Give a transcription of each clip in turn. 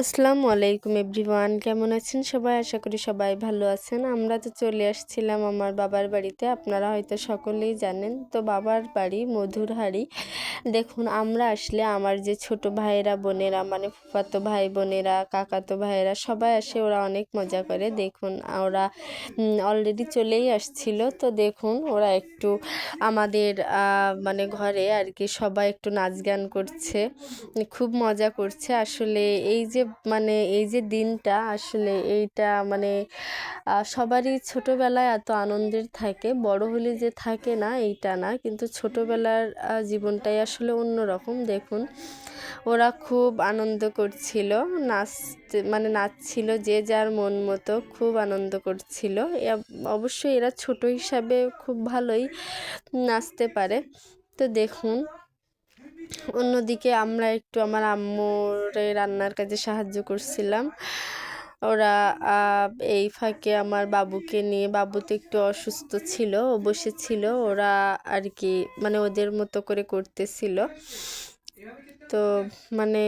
আসসালামু আলাইকুম এভরিওয়ান, কেমন আছেন সবাই? আশা করি সবাই ভালো আছেন। আমরা তো চলে আসছিলাম আমার বাবার বাড়িতে, আপনারা হয়তো সকলেই জানেন। তো বাবার বাড়ি মধুরহারি দেখুন, আমরা আসলে আমার যে ছোট ভাইয়েরা, বোনেরা মানে ফুফাতো ভাই, বোনেরা, কাকাতো ভাইয়েরা, সবাই আসে, ওরা অনেক মজা করে। দেখুন, ওরা অলরেডি চলেই আসছিল। তো দেখুন, ওরা একটু আমাদের মানে ঘরে আর কি সবাই একটু নাচ গান করছে, খুব মজা করছে। আসলে এই যে মানে এই যে দিনটা, আসলে এইটা মানে সবারই ছোটোবেলায় এত আনন্দের থাকে। বড় হলে যে থাকে না, এইটা না। কিন্তু ছোটোবেলার জীবনটাই আসলে অন্যরকম। দেখুন, ওরা খুব আনন্দ করছিল, নাচতে মানে নাচছিল যে যার মন মতো, খুব আনন্দ করছিল। অবশ্যই এরা ছোট হিসাবে খুব ভালোই নাচতে পারে। তো দেখুন অন্যদিকে আমরা একটু আমার আম্মুর রান্নার কাজে সাহায্য করছিলাম। ওরা এই ফাঁকে আমার বাবুকে নিয়ে, বাবু তো একটু অসুস্থ ছিল বসেছিল ওরা আর কি মানে ওদের মতো করে করতেছিল। তো মানে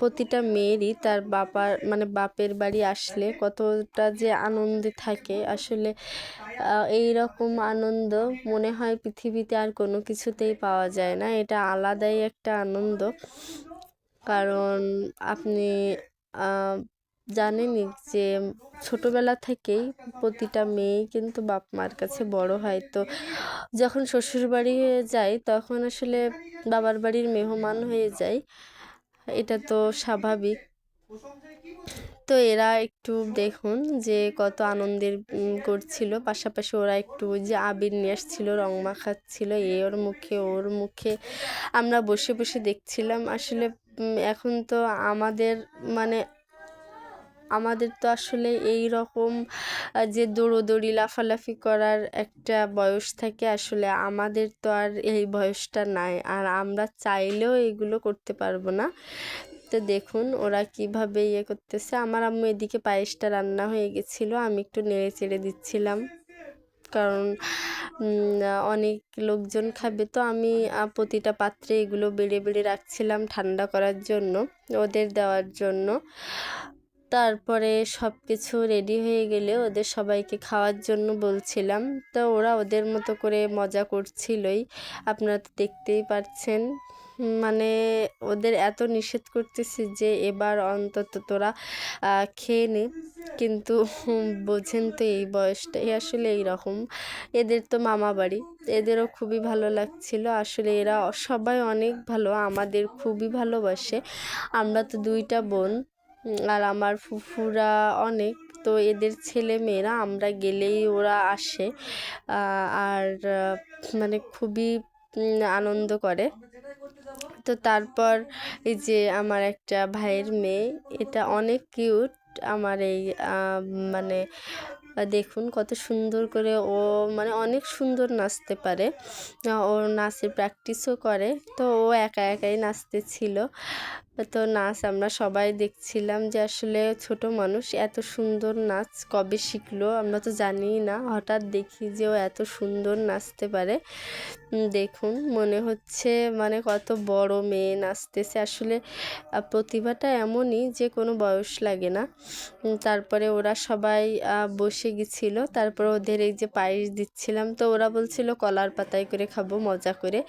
প্রতিটা মেয়েরই তার বাবার মানে বাপের বাড়ি আসলে কতটা যে আনন্দে থাকে, আসলে এই রকম আনন্দ মনে হয় পৃথিবীতে আর কোনো কিছুতেই পাওয়া যায় না। এটা আলাদাই একটা আনন্দ। কারণ আপনি জানেনই যে ছোটোবেলা থেকেই প্রতিটা মেয়ে কিন্তু বাপ মার কাছে বড় হয়। তো যখন শ্বশুরবাড়ি হয়ে যায় তখন আসলে বাবার বাড়ির মেহমান হয়ে যায়। এটা তো স্বাভাবিক। তো এরা একটু দেখুন যে কত আনন্দের করছিল। পাশাপাশি ওরা একটু যে আবির নিয়ে আসছিল, রং মাখাচ্ছিল। এ ওর মুখে ওর মুখে আমরা বসে বসে দেখছিলাম। আসলে এখন তো আমাদের মানে আমাদের তো আসলে এই রকম যে দৌড়োদৌড়ি, লাফালাফি করার একটা বয়স থাকে, আসলে আমাদের তো আর এই বয়সটা নাই। আর আমরা চাইলেও এগুলো করতে পারব না। তো দেখুন ওরা কীভাবে ইয়ে করতেছে। আমার আম্মু এদিকে পায়েসটা রান্না হয়ে গেছিল, আমি একটু নেড়ে চেড়ে দিচ্ছিলাম। কারণ অনেক লোকজন খাবে তো আমি প্রতিটা পাত্রে এগুলো বেড়ে বেড়ে রাখছিলাম ঠান্ডা করার জন্য, ওদের দেওয়ার জন্য। তারপরে সব কিছু রেডি হয়ে গেলে ওদের সবাইকে খাওয়ার জন্য বলছিলাম। তো ওরা ওদের মতো করে মজা করছিলই, আপনারা তো দেখতেই পাচ্ছেন মানে ওদের এত নিষেধ করতেছি যে এবার অন্তত তোরা খেয়ে নে। কিন্তু বোঝেন তো এই বয়সটাই আসলে এই রকম এদের তো মামা বাড়ি, এদেরও খুবই ভালো লাগছিল। আসলে এরা সবাই অনেক ভালো, আমাদের খুবই ভালোবাসে। আমরা তো দুইটা বোন আর আমার ফুফুরা অনেক। তো এদের ছেলে মেয়েরা, আমরা গেলেই ওরা আসে আর মানে খুবই আনন্দ করে। তো তারপর এই যে আমার একটা ভাইয়ের মেয়ে, এটা অনেক কিউট। আমার এই মানে দেখুন কত সুন্দর করে ও মানে অনেক সুন্দর নাচতে পারে। ও নাচের প্র্যাকটিসও করে। তো ও একা একাই নাচতে ছিল তো নাচ আমরা সবাই দেখছিলাম যে আসলে ছোট মানুষ এত সুন্দর নাচ কবে শিখলো আমরা তো জানিই না। হঠাৎ দেখি যে ও এত সুন্দর নাচতে পারে। দেখুন, মনে হচ্ছে মানে কত বড় মেয়ে নাচতেছে। আসলে প্রতিভাটা এমনই যে কোনো বয়স লাগে না। তারপরে ওরা সবাই বসে গেছিল। তারপরে ওদের এই যে পায়েস দিচ্ছিলাম, তো ওরা বলছিল, কলার পাতায় করে খাব, মজা করে।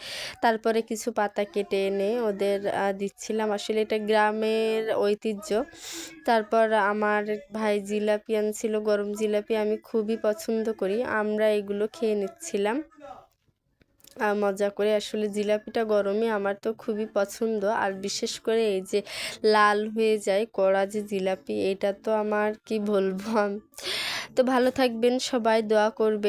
তারপরে কিছু পাতা কেটে এনে ওদের দিচ্ছিলাম। আসলে এটা গ্রামের ঐতিহ্য। তারপর আমার ভাই জিলাপি আনছিল গরম জিলাপি আমি খুবই পছন্দ করি, আমরা এগুলো খেয়ে নিচ্ছিলাম। মজা করে, আসলে জিলাপিটা গরমে আমার তো খুবই পছন্দ। আর বিশেষ করে এই যে লাল হয়ে যায় কড়া যে জিলাপি, এটা তো আমার কি বলব? তো ভালো থাকবেন, সবাই দোয়া করবে